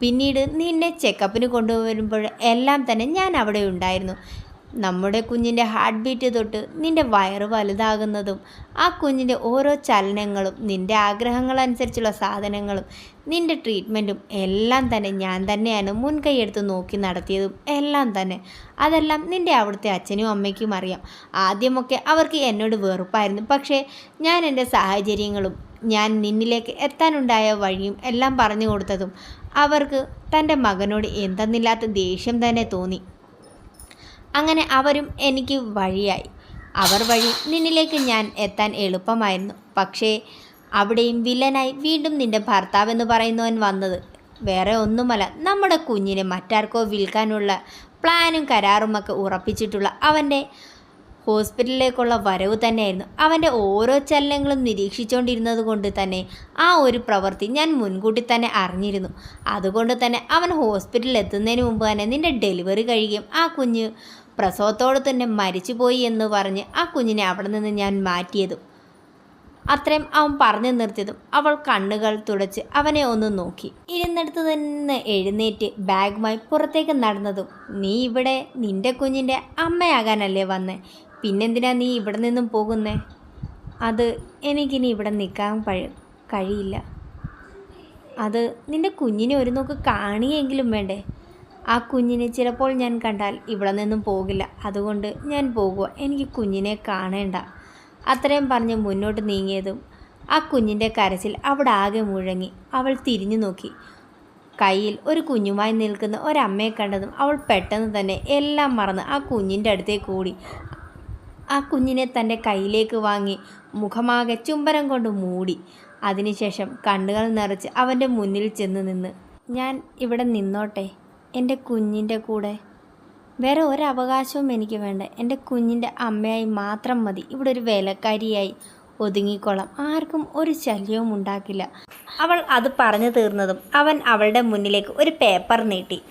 പിന്നീട് നിന്നെ ചെക്കപ്പിന് കൊണ്ടുവരുമ്പോൾ എല്ലാം തന്നെ ഞാൻ അവിടെ ഉണ്ടായിരുന്നു. നമ്മുടെ കുഞ്ഞിന്റെ ഹാർട്ട് ബീറ്റ് തൊട്ട് നിന്റെ വയറ് വലുതാകുന്നതും ആ കുഞ്ഞിന്റെ ഓരോ ചലനങ്ങളും നിന്റെ ആഗ്രഹങ്ങളനുസരിച്ചുള്ള സാധനങ്ങളും നിന്റെ ട്രീറ്റ്മെന്റും എല്ലാം തന്നെ ഞാൻ തന്നെയാണ് മുൻകൈയെടുത്ത് നോക്കി നടത്തിയതും എല്ലാം തന്നെ. അതെല്ലാം നിന്റെ അവിടുത്തെ അച്ഛനും അമ്മയ്ക്കും അറിയാം. ആദ്യമൊക്കെ അവർക്ക് എന്നോട് വെറുപ്പായിരുന്നു. പക്ഷേ ഞാൻ എന്റെ സാഹചര്യങ്ങളും ഞാൻ നിന്നിലേക്ക് എത്താനുണ്ടായ വഴിയും എല്ലാം പറഞ്ഞു കൊടുത്തതും അവർക്ക് തന്റെ മകനോട് എന്തെന്നില്ലാത്ത ദേഷ്യം തന്നെ തോന്നി. അങ്ങനെ അവരും എനിക്ക് വഴിയായി. അവർ വഴി നിന്നിലേക്ക് ഞാൻ എത്താൻ എളുപ്പമായിരുന്നു. പക്ഷേ അവിടെയും വില്ലനായി വീണ്ടും നിന്റെ ഭർത്താവെന്ന് പറയുന്നവൻ വന്നത് വേറെ ഒന്നുമല്ല. നമ്മുടെ കുഞ്ഞിനെ മറ്റാർക്കോ വിൽക്കാനുള്ള പ്ലാനും കരാറുമൊക്കെ ഉറപ്പിച്ചിട്ടുള്ള അവന്റെ ഹോസ്പിറ്റലിലേക്കുള്ള വരവ് തന്നെയായിരുന്നു. അവന്റെ ഓരോ ചലനങ്ങളും നിരീക്ഷിച്ചുകൊണ്ടിരുന്നത് കൊണ്ട് തന്നെ ആ ഒരു പ്രവൃത്തി ഞാൻ മുൻകൂട്ടി തന്നെ അറിഞ്ഞിരുന്നു. അതുകൊണ്ട് തന്നെ അവൻ ഹോസ്പിറ്റലിൽ എത്തുന്നതിന് മുമ്പ് തന്നെ നിന്റെ ഡെലിവറി കഴിയുകയും ആ കുഞ്ഞ് പ്രസവത്തോടെ തന്നെ മരിച്ചുപോയി എന്ന് പറഞ്ഞ് ആ കുഞ്ഞിനെ അവിടെ നിന്ന് ഞാൻ മാറ്റിയതും. അത്രയും അവൻ പറഞ്ഞു നിർത്തിയതും അവൾ കണ്ണുകൾ തുടച്ച് അവനെ ഒന്ന് നോക്കി. ഇരുന്നിടത്ത് നിന്ന് എഴുന്നേറ്റ് ബാഗുമായി പുറത്തേക്ക് നടന്നതും നീ ഇവിടെ നിന്റെ കുഞ്ഞിന്റെ അമ്മയാകാനല്ലേ വന്നേ? പിന്നെന്തിനാ നീ ഇവിടെ നിന്നും പോകുന്നേ? അത് എനിക്കിനി ഇവിടെ നിൽക്കാൻ കഴിയില്ല. അത് നിന്റെ കുഞ്ഞിനെ ഒരു നോക്ക് കാണിയെങ്കിലും വേണ്ടേ? ആ കുഞ്ഞിനെ ചിലപ്പോൾ ഞാൻ കണ്ടാൽ ഇവിടെ നിന്നും പോകില്ല. അതുകൊണ്ട് ഞാൻ പോകുക എനിക്ക് കുഞ്ഞിനെ കാണേണ്ട. അത്രയും പറഞ്ഞ് മുന്നോട്ട് നീങ്ങിയതും ആ കുഞ്ഞിന്റെ കരച്ചിൽ അവിടെ ആകെ മുഴങ്ങി. അവൾ തിരിഞ്ഞു നോക്കി. കയ്യിൽ ഒരു കുഞ്ഞുമായി നിൽക്കുന്ന ഒരമ്മയെ കണ്ടതും അവൾ പെട്ടെന്ന് തന്നെ എല്ലാം മറന്ന് ആ കുഞ്ഞിന്റെ അടുത്തേക്ക് കൂടി ആ കുഞ്ഞിനെ തന്റെ കയ്യിലേക്ക് വാങ്ങി മുഖമാകെ ചുംബനം കൊണ്ട് മൂടി. അതിനുശേഷം കണ്ണുകൾ നിറച്ച് അവന്റെ മുന്നിൽ ചെന്ന് നിന്ന് ഞാൻ ഇവിടെ നിന്നോട്ടെ. എന്റെ കുഞ്ഞിന്റെ കൂടെ. വേറെ ഒരവകാശവും എനിക്ക് വേണ്ട. എന്റെ കുഞ്ഞിന്റെ അമ്മയായി മാത്രം മതി. ഇവിടെ ഒരു വേലക്കാരിയായി ഒതുങ്ങിക്കോളാം. ആർക്കും ഒരു ശല്യവും ഉണ്ടാക്കില്ല. അവൾ അത് പറഞ്ഞു തീർന്നതും അവൻ അവളുടെ മുന്നിലേക്ക് ഒരു പേപ്പർ നീട്ടി.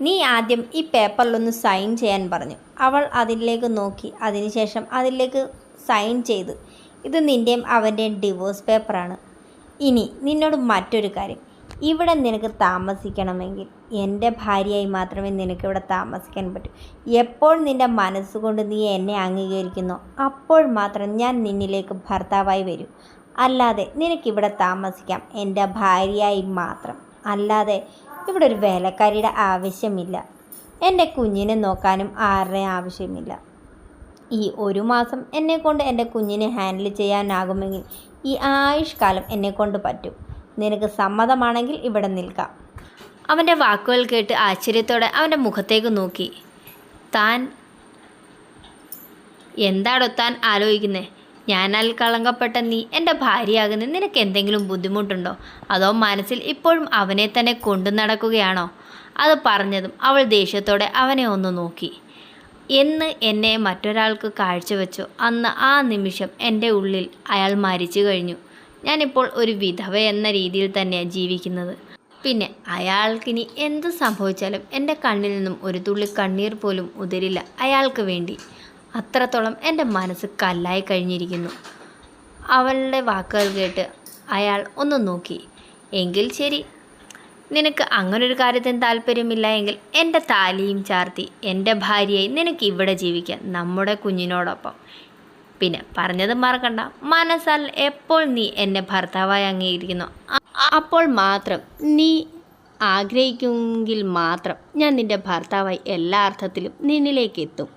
നീ ആദ്യം ഈ പേപ്പറിലൊന്ന് സൈൻ ചെയ്യാൻ പറഞ്ഞു. അവൾ അതിലേക്ക് നോക്കി. അതിനുശേഷം അതിലേക്ക് സൈൻ ചെയ്തു. ഇത് നിന്റെയും അവന്റെയും ഡിവോഴ്സ് പേപ്പറാണ്. ഇനി നിന്നോട് മറ്റൊരു കാര്യം. ഇവിടെ നിനക്ക് താമസിക്കണമെങ്കിൽ എന്റെ ഭാര്യയായി മാത്രമേ നിനക്ക് ഇവിടെ താമസിക്കാൻ പറ്റൂ. എപ്പോൾ നിന്റെ മനസ്സുകൊണ്ട് നീ എന്നെ അംഗീകരിക്കുന്നോ അപ്പോൾ മാത്രം ഞാൻ നിന്നിലേക്ക് ഭർത്താവായി വരൂ. അല്ലാതെ നിനക്കിവിടെ താമസിക്കാം എന്റെ ഭാര്യയായി മാത്രം. അല്ലാതെ ഇവിടെ ഒരു വേലക്കാരിയുടെ ആവശ്യമില്ല. എന്റെ കുഞ്ഞിനെ നോക്കാനും ആരുടെ ആവശ്യമില്ല. ഈ ഒരു മാസം എന്നെക്കൊണ്ട് എന്റെ കുഞ്ഞിനെ ഹാൻഡിൽ ചെയ്യാനാകുമെങ്കിൽ ഈ ആയുഷ്കാലം എന്നെക്കൊണ്ട് പറ്റും. നിനക്ക് സമ്മതമാണെങ്കിൽ ഇവിടെ നിൽക്കാം. അവന്റെ വാക്കുകൾ കേട്ട് ആശ്ചര്യത്തോടെ അവന്റെ മുഖത്തേക്ക് നോക്കി. താൻ എന്താടോ താൻ ആലോചിക്കുന്നേ? ഞാനാൽ കളങ്കപ്പെട്ട നീ എന്റെ ഭാര്യയാകുന്ന നിനക്ക് എന്തെങ്കിലും ബുദ്ധിമുട്ടുണ്ടോ? അതോ മനസ്സിൽ ഇപ്പോഴും അവനെ തന്നെ കൊണ്ടു നടക്കുകയാണോ? അത് പറഞ്ഞതും അവൾ ദേഷ്യത്തോടെ അവനെ ഒന്ന് നോക്കി. എന്ന് എന്നെ മറ്റൊരാൾക്ക് കാഴ്ചവെച്ചു. അന്ന് ആ നിമിഷം എന്റെ ഉള്ളിൽ അയാൾ മരിച്ചു കഴിഞ്ഞു. ഞാനിപ്പോൾ ഒരു വിധവ എന്ന രീതിയിൽ തന്നെയാണ് ജീവിക്കുന്നത്. പിന്നെ അയാൾക്കിനി എന്ത് സംഭവിച്ചാലും എന്റെ കണ്ണിൽ നിന്നും ഒരു തുള്ളി കണ്ണീർ പോലും ഉതിരില്ല അയാൾക്ക് വേണ്ടി. അത്രത്തോളം എന്റെ മനസ്സ് കല്ലായി കഴിഞ്ഞിരിക്കുന്നു. അവളുടെ വാക്കുകൾ കേട്ട് അയാൾ ഒന്ന് നോക്കി. എങ്കിൽ ശരി. നിനക്ക് അങ്ങനൊരു കാര്യത്തിന് താല്പര്യമില്ല എങ്കിൽ എന്റെ താലിയും ചാർത്തി എന്റെ ഭാര്യയായി നിനക്ക് ഇവിടെ ജീവിക്കാം നമ്മുടെ കുഞ്ഞിനോടൊപ്പം. പിന്നെ പറഞ്ഞത് മറക്കണ്ട. മനസ്സാൽ എപ്പോൾ നീ എന്നെ ഭർത്താവായി അംഗീകരിക്കുന്നു? അപ്പോൾ മാത്രം നീ ആഗ്രഹിക്കുമെങ്കിൽ മാത്രം ഞാൻ നിന്റെ ഭർത്താവായി എല്ലാ അർത്ഥത്തിലും നിന്നിലേക്ക് എത്തും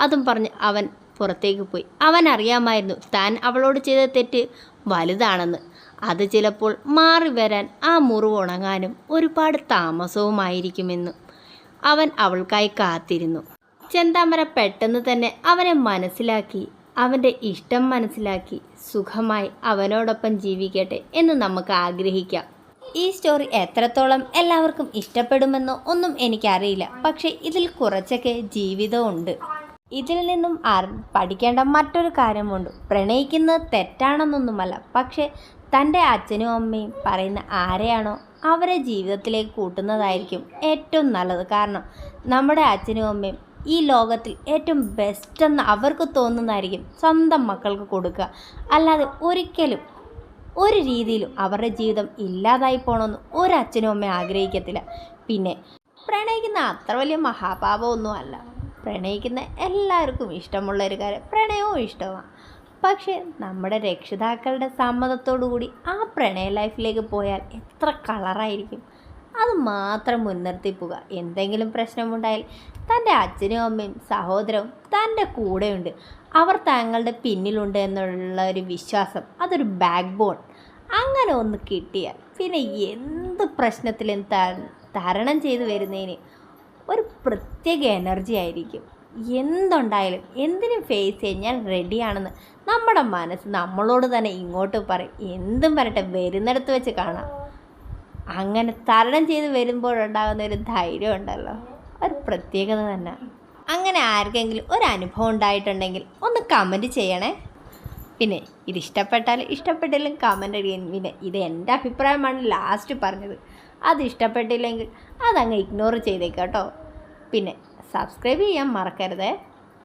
അതും പറഞ്ഞ് അവൻ പുറത്തേക്ക് പോയി. അവൻ അറിയാമായിരുന്നു താൻ അവളോട് ചെയ്ത തെറ്റ് വലുതാണെന്ന്. അത് ചിലപ്പോൾ മാറി വരാൻ ആ മുറിവ് ഉണങ്ങാനും ഒരുപാട് താമസവുമായിരിക്കുമെന്ന് അവൻ അവൾക്കായി കാത്തിരുന്നു. ചെന്താമര പെട്ടെന്ന് തന്നെ അവനെ മനസ്സിലാക്കി അവന്റെ ഇഷ്ടം മനസ്സിലാക്കി സുഖമായി അവനോടൊപ്പം ജീവിക്കട്ടെ എന്ന് നമുക്ക് ആഗ്രഹിക്കാം. ഈ സ്റ്റോറി എത്രത്തോളം എല്ലാവർക്കും ഇഷ്ടപ്പെടുമെന്നോ ഒന്നും എനിക്കറിയില്ല. പക്ഷേ ഇതിൽ കുറച്ചൊക്കെ ജീവിതമുണ്ട്. ഇതിൽ നിന്നും പഠിക്കേണ്ട മറ്റൊരു കാര്യമുണ്ട്. പ്രണയിക്കുന്നത് തെറ്റാണെന്നൊന്നുമല്ല. പക്ഷേ തന്റെ അച്ഛനും അമ്മയും പറയുന്ന ആരെയാണോ അവരെ ജീവിതത്തിലേക്ക് കൂട്ടുന്നതായിരിക്കും ഏറ്റവും നല്ലത്. കാരണം നമ്മുടെ അച്ഛനും അമ്മയും ഈ ലോകത്തിൽ ഏറ്റവും ബെസ്റ്റ് എന്ന് അവർക്ക് തോന്നുന്നതായിരിക്കും സ്വന്തം മക്കൾക്ക് കൊടുക്കുക. അല്ലാതെ ഒരിക്കലും ഒരു രീതിയിലും അവരുടെ ജീവിതം ഇല്ലാതായി പോകണമെന്ന് ഒരു അച്ഛനും അമ്മയും ആഗ്രഹിക്കത്തില്ല. പിന്നെ പ്രണയിക്കുന്ന അത്ര വലിയ മഹാപാപമൊന്നും അല്ല. പ്രണയിക്കുന്ന എല്ലാവർക്കും ഇഷ്ടമുള്ള ഒരു കാര്യം പ്രണയവും ഇഷ്ടമാണ്. പക്ഷേ നമ്മുടെ രക്ഷിതാക്കളുടെ സമ്മതത്തോടു കൂടി ആ പ്രണയ ലൈഫിലേക്ക് പോയാൽ എത്ര കളറായിരിക്കും അത് മാത്രം മുൻനിർത്തി പോവുക. എന്തെങ്കിലും പ്രശ്നമുണ്ടായാൽ തന്റെ അച്ഛനും അമ്മയും സഹോദരവും തന്റെ കൂടെയുണ്ട്. അവർ താങ്കളുടെ പിന്നിലുണ്ട് എന്നുള്ള ഒരു വിശ്വാസം അതൊരു ബാക്ക് ബോൺ അങ്ങനെ ഒന്ന് കിട്ടിയാൽ പിന്നെ എന്ത് പ്രശ്നത്തിലും തരണം ചെയ്തു വരുന്നതിന് ഒരു പ്രത്യേക എനർജി ആയിരിക്കും. എന്തുണ്ടായാലും എന്തിനും ഫേസ് ചെയ്യാൻ ഞാൻ റെഡിയാണെന്ന് നമ്മുടെ മനസ്സ് നമ്മളോട് തന്നെ ഇങ്ങോട്ട് പറയും. എന്തും വരട്ടെ വരുന്നിടത്ത് വെച്ച് കാണാം. അങ്ങനെ തരണം ചെയ്ത് വരുമ്പോഴുണ്ടാകുന്ന ഒരു ധൈര്യം ഉണ്ടല്ലോ. ഒരു പ്രത്യേകത തന്നെ. അങ്ങനെ ആർക്കെങ്കിലും ഒരു അനുഭവം ഉണ്ടായിട്ടുണ്ടെങ്കിൽ ഒന്ന് കമന്റ് ചെയ്യണേ. പിന്നെ ഇത് ഇഷ്ടപ്പെട്ടാൽ ഇഷ്ടപ്പെട്ടില്ലെങ്കിൽ കമന്റ് അടിയാൻ പിന്നെ ഇത് എന്റെ അഭിപ്രായമാണ് ലാസ്റ്റ് പറഞ്ഞത്. അത് ഇഷ്ടപ്പെട്ടില്ലെങ്കിൽ അതങ്ങ് ഇഗ്നോർ ചെയ്തേക്കാട്ടോ പിന്നെ സബ്സ്ക്രൈബ് ചെയ്യാൻ മറക്കരുതേ.